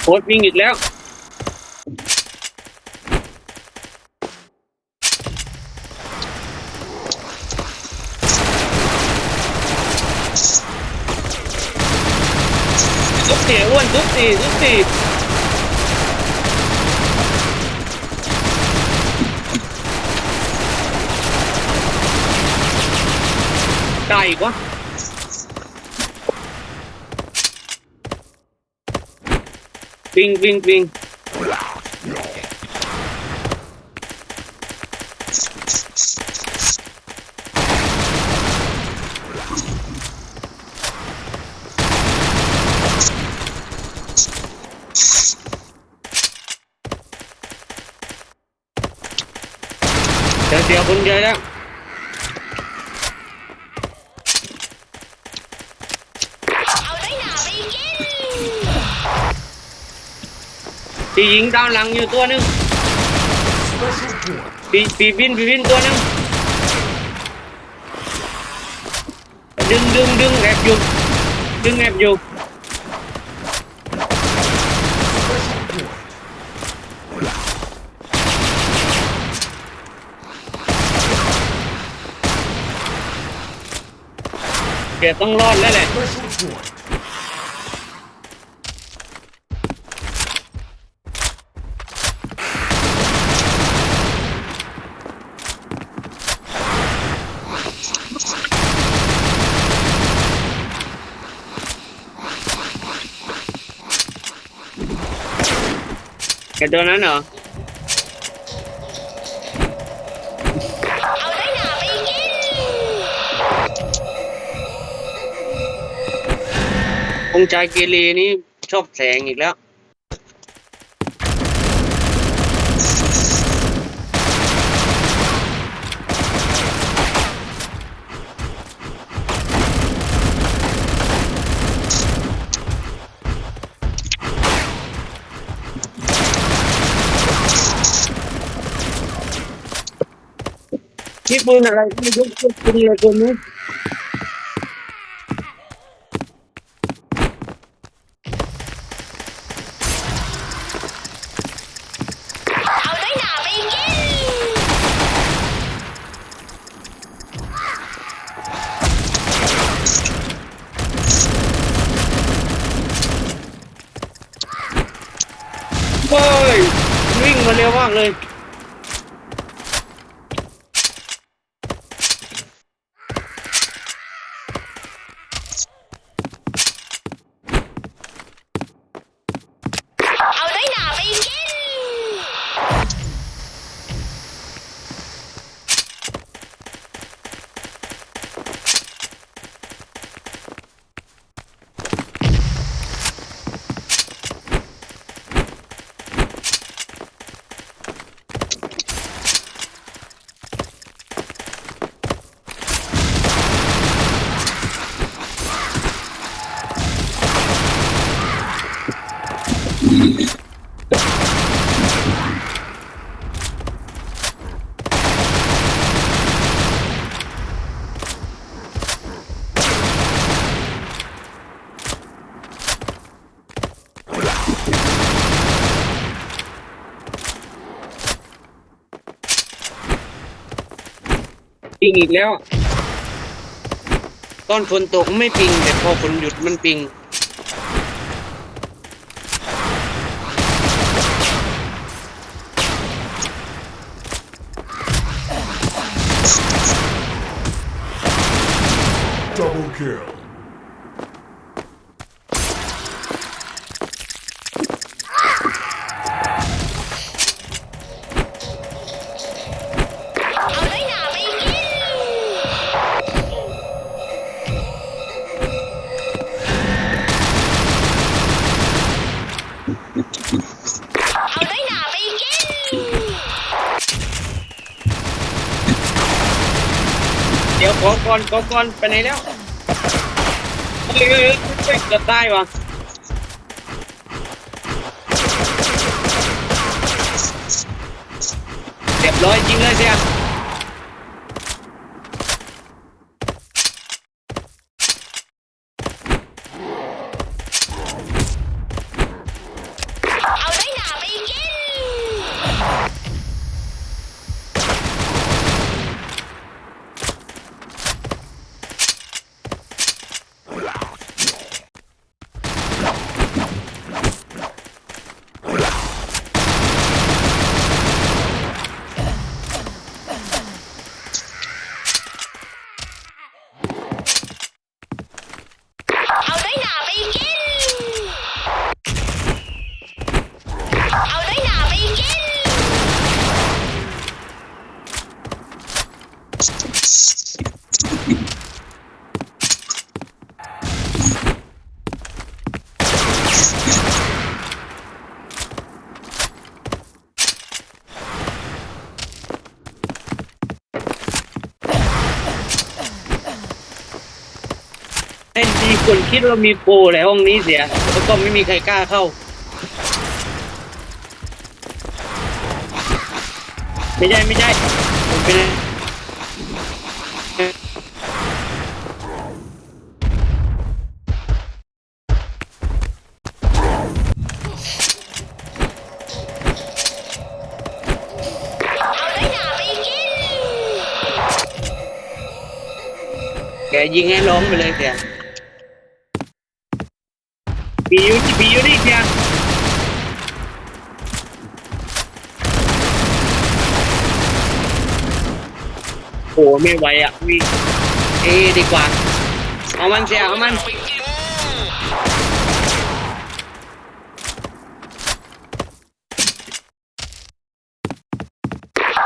โคตรวิ่งอีกแล้ว ทุบสี่อ้วนทุบสี่ทุบสี่ ได้อีกวะวิ่งวิ่ง ปียิงตามหลังอยู่ตัวหนึงปีปีบินปีบินตัวหนึงดึงดึงดึงแอบอยู่ดึงแอบอยู่แกต้องรอดแล้วแหละ แกตัวนั้นเหรอ เอาน้อยหนาไปกิน องค์ชายเกเรนี่ชอบแสงอีกแล้ว นี่ปืนอะไรไม่ยกยกปืนเลยคนนู้เอาน้อยหนาไปกิน เฮ้ยวิ่งมาเร็วมากเลย เอาน้อยหนาไปกิน ปิงอีกแล้ว ตอนฝนตกไม่ปิง แต่พอฝนหยุดมันปิง Double kill. ขอก่อนขอก่อนไปไหนแล้วเฮ้ยเฮ้ยเฮ้ยเฮ้ยเกือบได้วะเรียบร้อยจริงเลยเสีย เอาน้อยหนาไปกิน เอาน้อยหนาไปกิน เอาน้อยหนาไปกิน เล่นดี คนคิดว่ามีโปรในห้องนี้เสียแล้วก็ไม่มีใครกล้าเข้า ไม่ใช่ไม่ใช่ผมเป็นเอาน้อยหนาไปกินแกยิงให้ร้องไปเลยเสี ปีอยู่นี่ปีอยู่นี่เสียโอ้ไม่ไหวอะวิ่งเอดีกว่า เอามันเสียเอามัน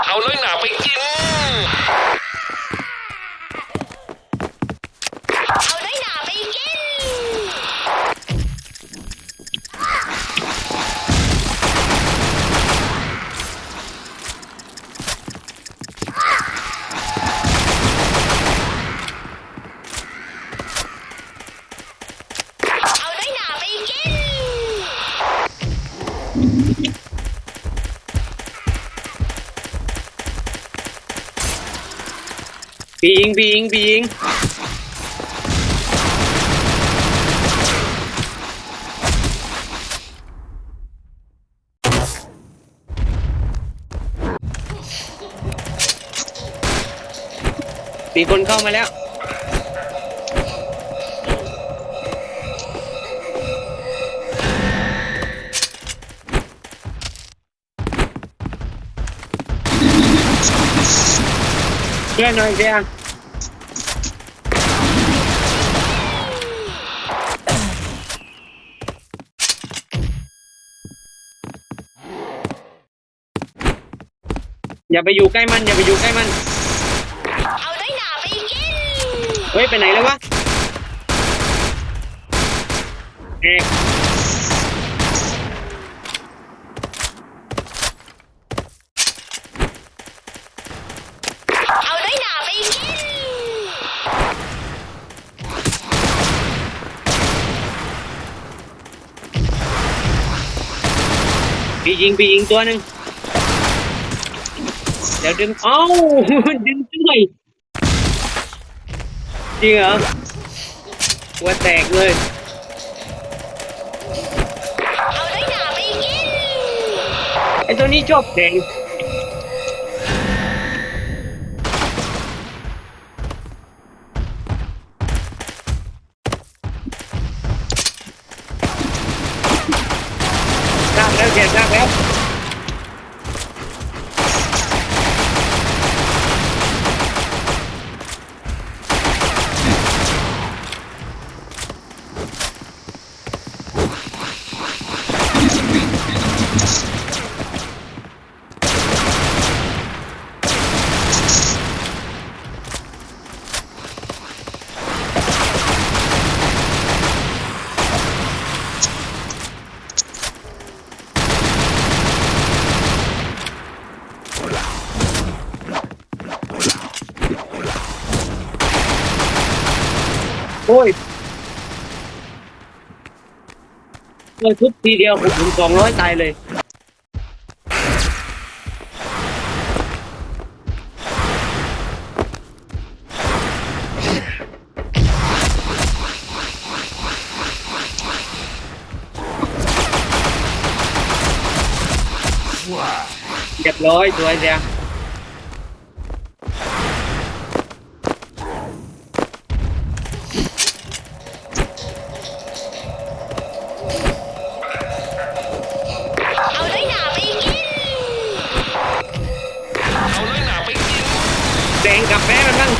เอาน้อยหนาไปกิน เอาน้อยหนาไปกิน เอาน้อยหนาไปกิน ปียิงปียิงปียิงมีคนเข้ามาแล้ว ช่หน่อยเสียอย่าไปอยู่ใกล้มัน อย่าไปอยู่ใกล้มัน เอาน้อยหนาไปกิน เฮ้ย ไปไหนแล้ววะเอก เอาน้อยหนาไปกิน ปียิงปียิงตัวหนึ่งเดี๋ยวดึงเอ้าดึงด้วยจริงเหรอหัวแตกเลยไอตัวนี้ชอบแดง แล้วเสียสร้า อ้ยเลยทุบทีเดียวผมถึงสองร้อยตายเลยเรียบร้อยสวยเสีย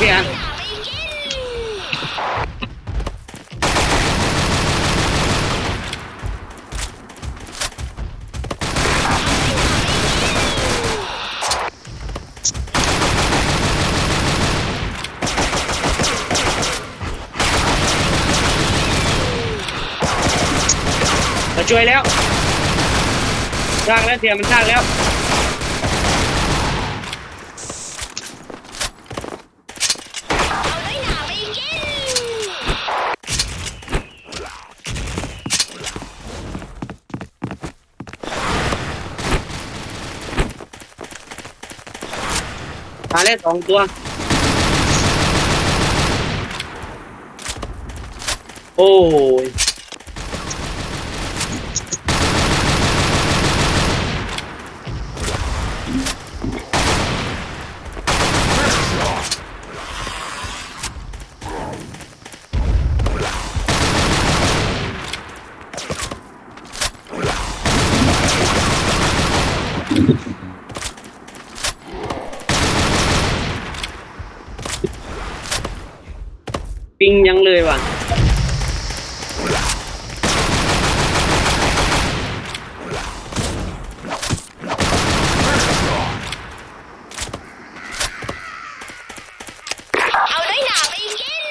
พ้มันบ้างเสียหนาไปกินมาช่วยแล้วสร้างแล้วเสียมันสร้างแล้ว เอาน้อยหนาไปกิน ได้สองตัว โอ้ย ปิงยังเลยว่ะ เอาน้อยหนาไปกิน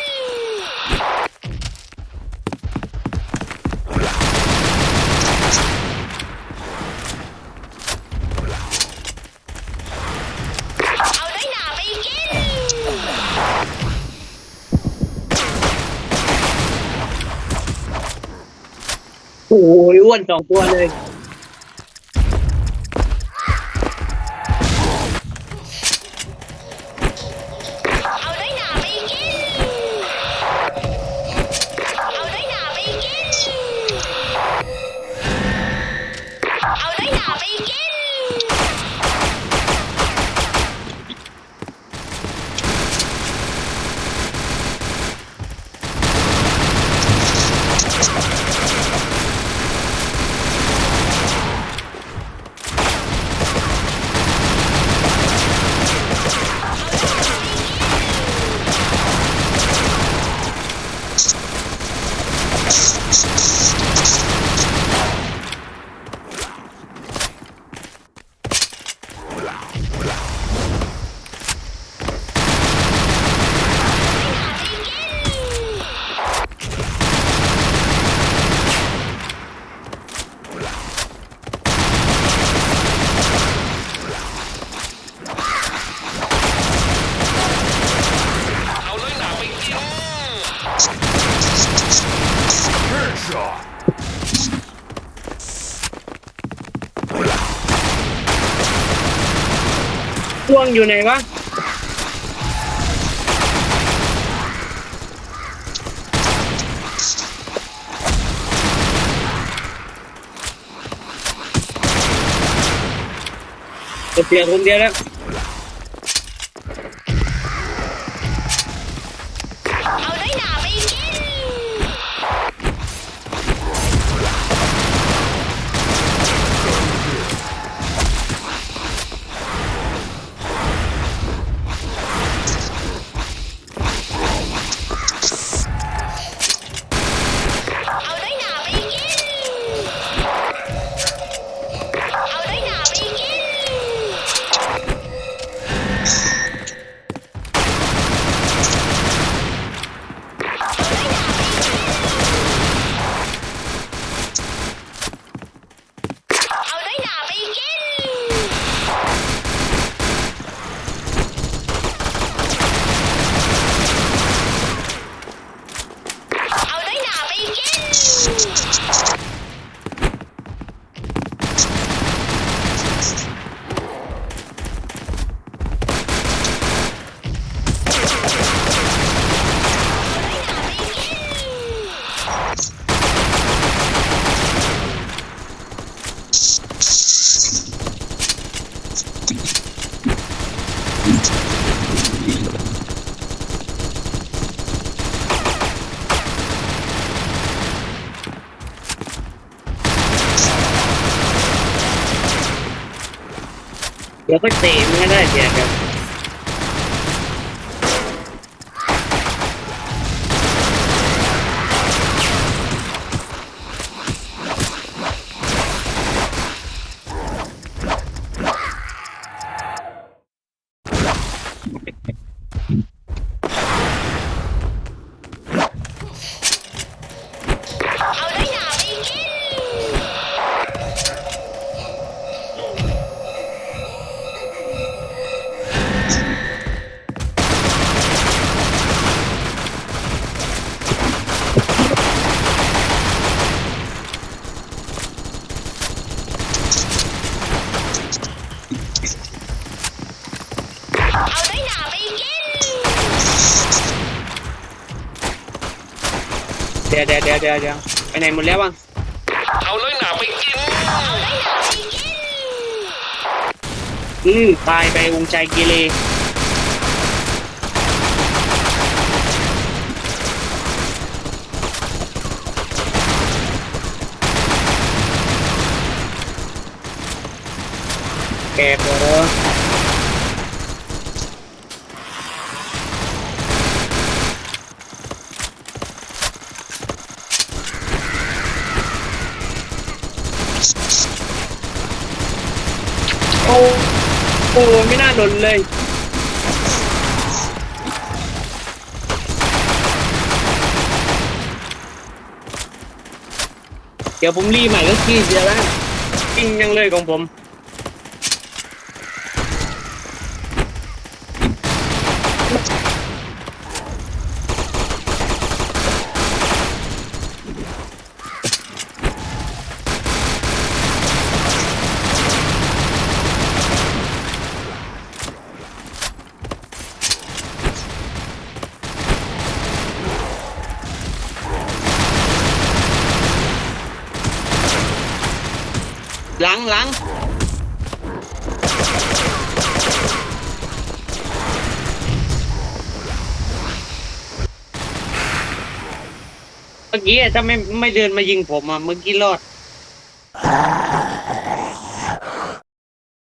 เอาน้อยหนาไปกิน โอ้ยอ้วนสองตัวเลย อยู่ไหนวะจะเปลี่ยนคนเดียวแล้ว เดี๋ยวก็เตะมันก็ได้เดี๋ยวกัน ดี๋ยวเดี๋ยวเดี๋ยวเดี๋ยวเดี๋ยวไปไหนหมดแล้วบ้างเอาน้อยหนาไปกินเลยหนาไปกิน อืมตายไปวงใจกีเลแกเบอร์ โอ้โอ้ไม่น่าหล่นเลย เดี๋ยวผมรีใหม่ก็ขี้เสียแล้วจริงยังเลยของผม หลังเมื่อกี้อะถ้าไม่ไม่เดินมายิงผมอะเมื่อกี้รอด